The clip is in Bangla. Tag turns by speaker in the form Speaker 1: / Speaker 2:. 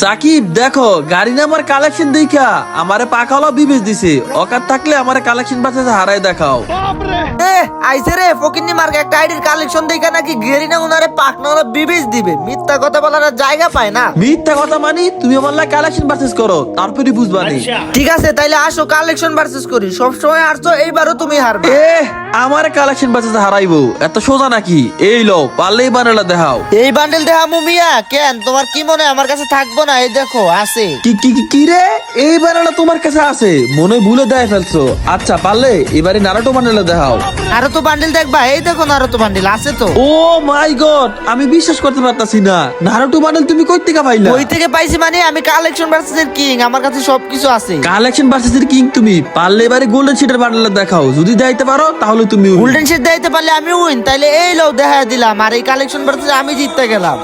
Speaker 1: সাকিব দেখো গাড়ি নামার কালেকশন দেখা। আমারে পাকালো বিবেচ দিছে। অকার থাকলে আমারে কালেকশন বাঁচে হারাই দেখাও।
Speaker 2: এ আইসে রে ফকিন্নি মার্কে একটা আইডির কালেকশন দেখা নাকি গেরি না উনারে ওরা বিবেচ দিবে। মিথ্যা কথা বলার আর জায়গা পায় না।
Speaker 1: মিথ্যা কথা মানি তুমি আমার লাই কালেকশন পারচেস করো তারপরে বুঝবানি।
Speaker 2: ঠিক আছে তাইলে আসো কালেকশন ভার্সেস করি। সবসময় আসছো এইবারও তুমি হারবে।
Speaker 1: এ আমার কালেকশন বাঁচে হারাইবো এত সোজা নাকি? এই লো পারলেই বানালা দেখাও।
Speaker 2: এই বান্ডেল দেখা মুমিয়া কেন? তোমার কি মনে হয় আমার কাছে থাকব না? এই দেখো আছে।
Speaker 1: কি কি কি- কি রে? এই বানালা তোমার কাছে আছে? মনে হয় ভুলে দেয় ফেলছো। আচ্ছা পারলে এবারে নারাটো বানালা দেখাও।
Speaker 2: আরও তো বান্ডেল দেখবা? এই দেখো না আরও তো বান্ডেল আছে তো।
Speaker 1: ও মাই গড আমি বিশ্বাস করতে পারতাছি না। নারাটো বান্ডেল তুমি কই থেকে পাইলা?
Speaker 2: ওই থেকে পাইছি মানে আমি কালেকশন ভার্সেস এর কিং আমার কাছে সবকিছু আছে।
Speaker 1: কালেকশন ভার্সেস কিং তুমি পারলে এবারে গোল্ডেন শিটের বান্ডেল দেখাও। যদি দেখাইতে পারো তাহলে তুমি win।
Speaker 2: গোল্ডেন শেড দিতে পারলে আমি উইন তাইলে এই লও দেখা দিলাম, আর এই কালেকশন ভার্সেস আমি জিততে গেলাম